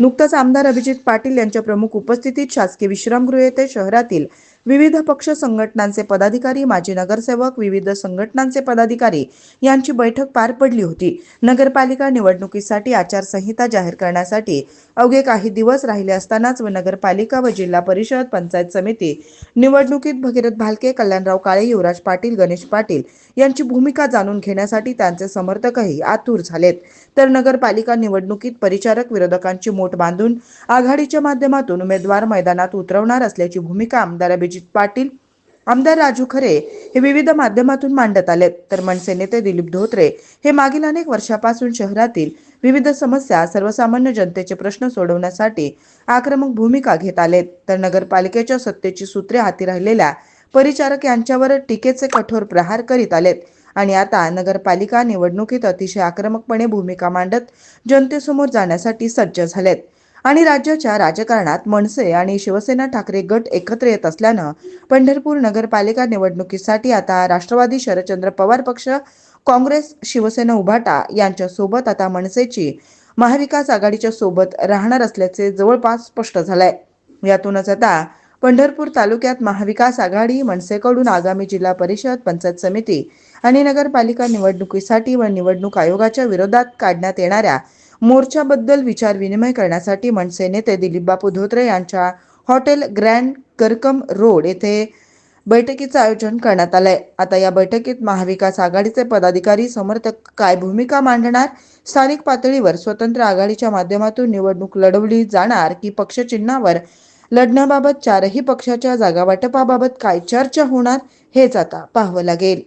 नुकतंच आमदार अभिजित पाटील यांच्या प्रमुख उपस्थितीत शासकीय विश्रामगृह येथे शहरातील विविध पक्ष संघटनांचे पदाधिकारी माजी नगरसेवक विविध संघटनांचे पदाधिकारी यांची बैठक पार पडली होती. नगरपालिका निवडणुकीसाठी आचारसंहिता जाहीर करण्यासाठी अवघे काही दिवस राहिले असतानाच व नगरपालिका व जिल्हा परिषद पंचायत समिती निवडणुकीत भगीरथ भालके कल्याणराव काळे युवराज पाटील गणेश पाटील यांची भूमिका जाणून घेण्यासाठी त्यांचे समर्थकही आतुर झालेत. तर नगरपालिका निवडणुकीत परिचारक विरोधकांची मोठ बांधून आघाडीच्या माध्यमातून उमेदवार मैदानात उतरवणार असल्याची भूमिका आमदार अभिजित पाटील आमदार राजू खरे हे विविध माध्यमातून मांडत आले. तर मनसे नेते दिलीप धोत्रे हे मागील अनेक वर्षापासून शहरातील विविध समस्या सर्वसामान्य जनतेचे प्रश्न सोडवण्यासाठी आक्रमक भूमिका घेत आलेत तर नगरपालिकेच्या सत्तेची सूत्रे हाती राहिलेल्या परिचारक यांच्यावर टीकेचे कठोर प्रहार करीत आलेत. आणि आता नगरपालिका निवडणुकीत अतिशय आक्रमकपणे भूमिका मांडत जनतेसमोर जाण्यासाठी सज्ज झालेत. आणि राज्याच्या राजकारणात मनसे आणि शिवसेना ठाकरे गट एकत्र येत असल्यानं पंढरपूर नगरपालिका निवडणुकीसाठी आता राष्ट्रवादी शरदचंद्र पवार पक्ष काँग्रेस शिवसेना उभाटा यांच्या सोबत आता मनसेची महाविकास आघाडीच्या सोबत राहणार असल्याचे जवळपास स्पष्ट झालंय. यातूनच आता पंढरपूर तालुक्यात महाविकास आघाडी मनसेकडून आगामी जिल्हा परिषद पंचायत समिती आणि नगरपालिका निवडणुकीसाठी व निवडणूक आयोगाच्या विरोधात काढण्यात येणाऱ्या मोर्चाबद्दल विचार विनिमय करण्यासाठी मनसे नेते दिलीपबापू धोत्रे यांच्या हॉटेल ग्रँड करकम रोड येथे बैठकीचं आयोजन करण्यात आलंय. आता या बैठकीत महाविकास आघाडीचे पदाधिकारी समर्थक काय भूमिका मांडणार? स्थानिक पातळीवर स्वतंत्र आघाडीच्या माध्यमातून निवडणूक लढवली जाणार की पक्षचिन्हावर? लढण्याबाबत चारही पक्षाच्या जागा वाटपाबाबत काय चर्चा होणार हेच आता पाहावं लागेल.